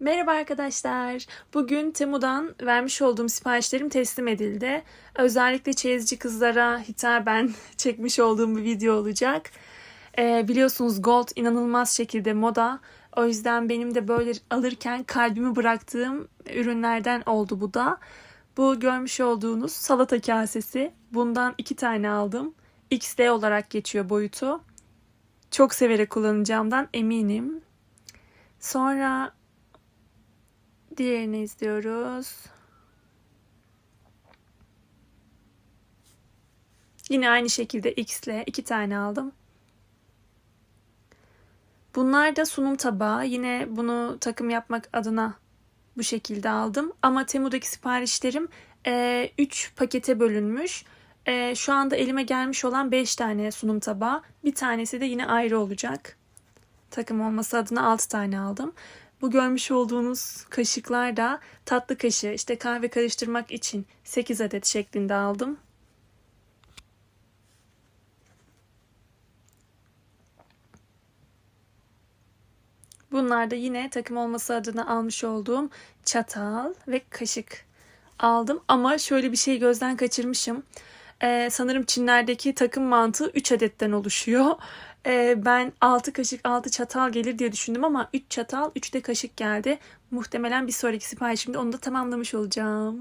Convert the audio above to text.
Merhaba arkadaşlar. Bugün Temu'dan vermiş olduğum siparişlerim teslim edildi. Özellikle çeyizci kızlara hitaben çekmiş olduğum bir video olacak. Ee, biliyorsunuz gold inanılmaz şekilde moda. O yüzden benim de böyle alırken kalbimi bıraktığım ürünlerden oldu bu da. Bu görmüş olduğunuz salata kasesi. Bundan iki tane aldım. XD olarak geçiyor boyutu. Çok severek kullanacağımdan eminim. Sonra Diğerini izliyoruz. Yine aynı şekilde X ile iki tane aldım. Bunlar da sunum tabağı. Yine bunu takım yapmak adına bu şekilde aldım. Ama Temu'daki siparişlerim 3 pakete bölünmüş. E, şu anda elime gelmiş olan 5 tane sunum tabağı. Bir tanesi de yine ayrı olacak. Takım olması adına 6 tane aldım. Bu görmüş olduğunuz kaşıklar da tatlı kaşığı işte kahve karıştırmak için 8 adet şeklinde aldım. Bunlar da yine takım olması adına almış olduğum çatal ve kaşık aldım. Ama şöyle bir şey gözden kaçırmışım. Ee, sanırım Çinlerdeki takım mantığı 3 adetten oluşuyor. Ee, ben 6 kaşık 6 çatal gelir diye düşündüm ama 3 çatal 3 de kaşık geldi. Muhtemelen bir sonraki siparişimde onu da tamamlamış olacağım.